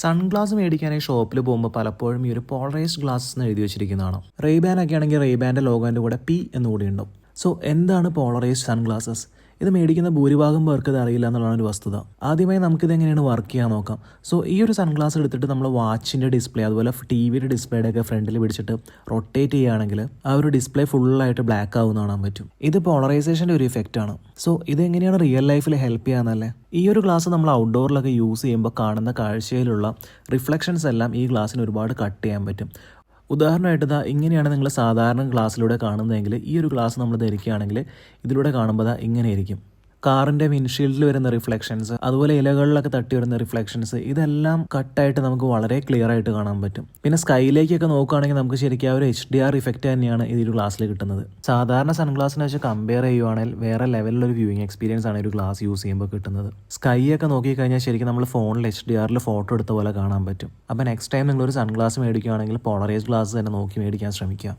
Sunglass മേടിക്കാനായി ഷോപ്പിൽ പോകുമ്പോൾ പലപ്പോഴും ഈ ഒരു പോളറൈസ്ഡ് ഗ്ലാസ് എന്ന് എഴുതി വെച്ചിരിക്കുന്നതാണ്. റെയ്ബാൻ ഒക്കെ ആണെങ്കിൽ റെയ്ബാന്റെ ലോഗോന്റെ കൂടെ പി എന്നുകൂടി ഉണ്ടാവും. സോ എന്താണ് പോളറൈസ്ഡ് സൺഗ്ലാസസ് ഇത് മേടിക്കുന്ന ഭൂരിഭാഗം പേർക്ക് ഇത് അറിയില്ല എന്നുള്ളതാണ് ഒരു വസ്തുത. ആദ്യമായി നമുക്കിത് എങ്ങനെയാണ് വർക്ക് ചെയ്യാൻ നോക്കാം. സോ ഈ ഒരു സൺഗ്ലാസ് എടുത്തിട്ട് നമ്മൾ വാച്ചിന്റെ ഡിസ്പ്ലേ അതുപോലെ ടി വിയുടെ ഡിസ്പ്ലേയുടെ ഒക്കെ ഫ്രണ്ടിൽ പിടിച്ചിട്ട് റൊട്ടേറ്റ് ചെയ്യുകയാണെങ്കിൽ ആ ഒരു ഡിസ്പ്ലേ ഫുള്ളായിട്ട് ബ്ലാക്ക് ആവുന്ന കാണാൻ പറ്റും. ഇത് പോളറൈസേഷന്റെ ഒരു ഇഫക്റ്റ് ആണ്. സോ ഇത് എങ്ങനെയാണ് റിയൽ ലൈഫിൽ ഹെൽപ്പ് ചെയ്യാന്നല്ലേ? ഈ ഒരു ഗ്ലാസ് നമ്മൾ ഔട്ട്ഡോറിലൊക്കെ യൂസ് ചെയ്യുമ്പോൾ കാണുന്ന കാഴ്ചയിലുള്ള റിഫ്ലക്ഷൻസ് എല്ലാം ഈ ഗ്ലാസ്സിന് ഒരുപാട് കട്ട് ചെയ്യാൻ പറ്റും. ഉദാഹരണമായിട്ട് ഇതാ ഇങ്ങനെയാണ് നിങ്ങൾ സാധാരണ ക്ലാസ്സിലൂടെ കാണുന്നതെങ്കിൽ ഈ ഒരു ക്ലാസ് നമ്മൾ ധരിക്കുകയാണെങ്കിൽ ഇതിലൂടെ കാണുമ്പോൾ ഇങ്ങനെ ഇങ്ങനെയായിരിക്കും കാറിന്റെ വിൻഷീൽഡിൽ വരുന്ന റിഫ്ലക്ഷൻസ് അതുപോലെ ഇലകളിലൊക്കെ തട്ടി വരുന്ന റിഫ്ലക്ഷൻസ് ഇതെല്ലാം കട്ടായിട്ട് നമുക്ക് വളരെ ക്ലിയർ ആയിട്ട് കാണാൻ പറ്റും. പിന്നെ സ്കൈയിലേക്കൊക്കെ നോക്കുകയാണെങ്കിൽ നമുക്ക് ശരിക്കും ആ ഒരു എച്ച് ഡി ആർ ഇഫക്റ്റ് തന്നെയാണ് ഈ ഒരു ഗ്ലാസ്സിൽ കിട്ടുന്നത്. സാധാരണ സൺഗ്ലാസിനെ വെച്ച് കമ്പയർ ചെയ്യുവാണെങ്കിൽ വേറെ ലെവലിലൊരു വ്യൂയിങ് എക്സ്പീരിയൻസ് ആണ് ഒരു ഗ്ലാസ് യൂസ് ചെയ്യുമ്പോൾ കിട്ടുന്നത്. സ്കൈ ഒക്കെ നോക്കിക്കഴിഞ്ഞാൽ ശരിക്കും നമ്മൾ ഫോണിൽ എച്ച് ഡി ആറിൽ ഫോട്ടോ എടുത്ത പോലെ കാണാൻ പറ്റും. അപ്പോൾ നെക്സ്റ്റ് ടൈം നിങ്ങളൊരു സൺഗ്ലാസ് മേടിക്കുകയാണെങ്കിൽ പോളറൈസ് ഗ്ലാസ് തന്നെ നോക്കി മേടിക്കാൻ ശ്രമിക്കുക.